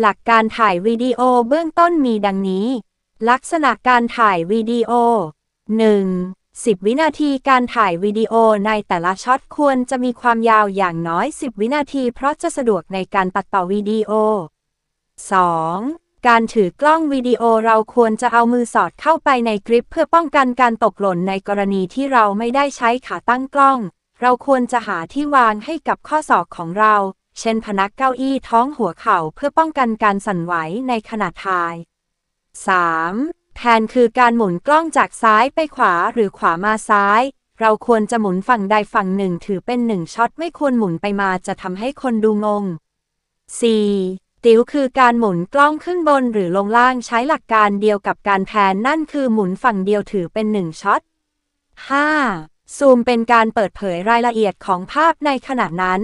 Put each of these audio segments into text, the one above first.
หลักการถ่ายวิดีโอเบื้องต้นมีดังนี้ ลักษณะการถ่ายวิดีโอ 1. 10 วินาทีการถ่ายวิดีโอในแต่ละช็อตควรจะมีความยาวอย่างน้อย 10 วินาทีเพราะจะสะดวกในการตัดต่อวิดีโอ 2. การถือกล้องวิดีโอเราควรจะเอามือสอดเข้าไปในกริป เพื่อป้องกันการตกหล่นในกรณีที่เราไม่ได้ใช้ขาตั้งกล้อง เราควรจะหาที่วางให้กับข้อศอกของเรา เช่นพนักเก้าอี้ท้องหัวเข่าเพื่อป้องกันการสั่นไหวในขณะถ่าย 3. แผนคือการหมุนกล้องจากซ้ายไปขวาหรือขวามาซ้าย เราควรจะหมุนฝั่งใดฝั่งหนึ่งถือเป็นหนึ่งช็อตไม่ควรหมุนไปมาจะทำให้คนดูงง 4. ติ๋วคือการหมุนกล้องขึ้นบนหรือลงล่างใช้หลักการเดียวกับการแพนนั่นคือหมุนฝั่งเดียวถือเป็นหนึ่งช็อต 5. ซูมเป็นการเปิดเผยรายละเอียดของภาพในขณะนั้น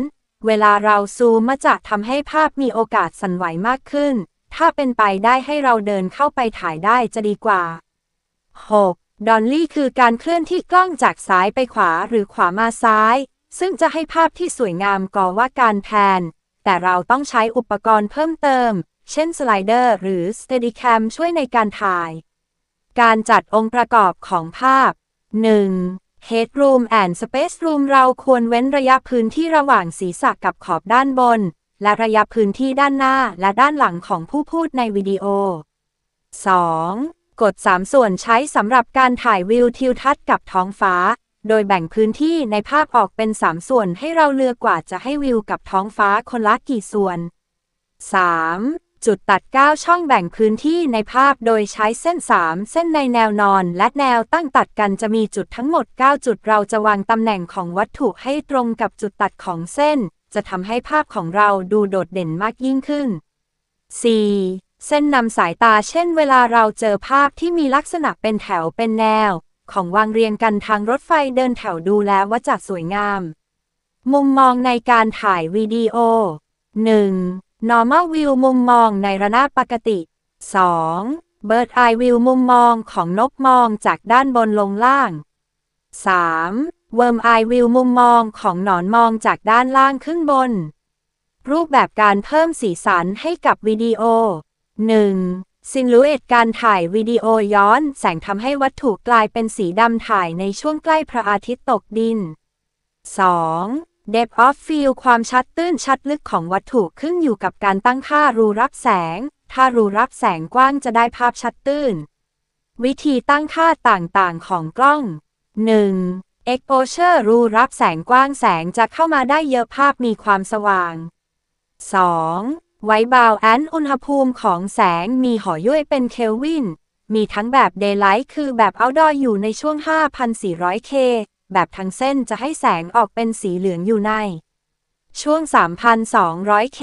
เวลาเราซูมมาจะทำให้ภาพมีโอกาสสั่นไหวมากขึ้น ถ้าเป็นไปได้ให้เราเดินเข้าไปถ่ายได้จะดีกว่า 6. ดอลลี่คือการเคลื่อนที่กล้องจากซ้ายไปขวาหรือขวามาซ้าย ซึ่งจะให้ภาพที่สวยงามก่อว่าการแพน แต่เราต้องใช้อุปกรณ์เพิ่มเติม เช่นสไลเดอร์หรือ Steadicam ช่วยในการถ่าย การจัดองค์ประกอบของภาพ 1. Headroom and Space Room เราควรเว้นระยะพื้นที่ระหว่างศีรษะกับขอบด้านบน และระยะพื้นที่ด้านหน้าและด้านหลังของผู้พูดในวิดีโอ 2. กด 3 ส่วนใช้สำหรับการถ่ายวิวทิวทัศน์กับท้องฟ้า โดยแบ่งพื้นที่ในภาพออกเป็น 3 ส่วนให้เราเลือกกว่าจะให้วิวกับท้องฟ้าคนละกี่ส่วน 3. จุดตัด 9 ช่องแบ่งพื้นที่ในภาพโดยใช้เส้น 3 เส้นในแนวนอน และแนวตั้งตัดกันจะมีจุดทั้งหมด 9 จุดเราจะวางตำแหน่งของวัตถุให้ตรงกับจุดตัดของเส้น จะทำให้ภาพของเราดูโดดเด่นมากยิ่งขึ้น 4. เส้นนำสายตาเช่นเวลาเราเจอภาพที่มีลักษณะเป็นแถวเป็นแนว ของวางเรียงกันทางรถไฟเดินแถวดูแล้วว่าจะสวยงาม มุมมองในการถ่ายวิดีโอ 1. Normal view มุมมองในระนาบปกติ 2. bird eye view มุมมองของนกมองจากด้านบนลงล่าง 3. worm eye view มุมมองของหนอนมองจากด้านล่างขึ้นบน รูปแบบการเพิ่มสีสันให้กับวิดีโอ 1. ซินลูเอตการถ่ายวิดีโอย้อน แสงทำให้วัตถุกลายเป็นสีดำถ่ายในช่วงใกล้พระอาทิตย์ตกดิน 2. Depth of Field ความชัดตื้นชัดลึกของวัตถุขึ้นอยู่กับการตั้งค่ารูรับแสง ถ้ารูรับแสงกว้างจะได้ภาพชัดตื้น วิธีตั้งค่าต่างๆของกล้อง 1. Exposure รูรับแสงกว้างแสงจะเข้ามาได้เยอะภาพมีความสว่าง 2. ไวบาวแอนอุณหภูมิของแสงมีหอย่วยเป็นเคลวิน มีทั้งแบบ Daylight คือแบบ Outdoor อยู่ในช่วง 5,400K แบบทั้งเส้นจะให้แสงออกเป็นสีเหลืองอยู่ใน ช่วง 3,200K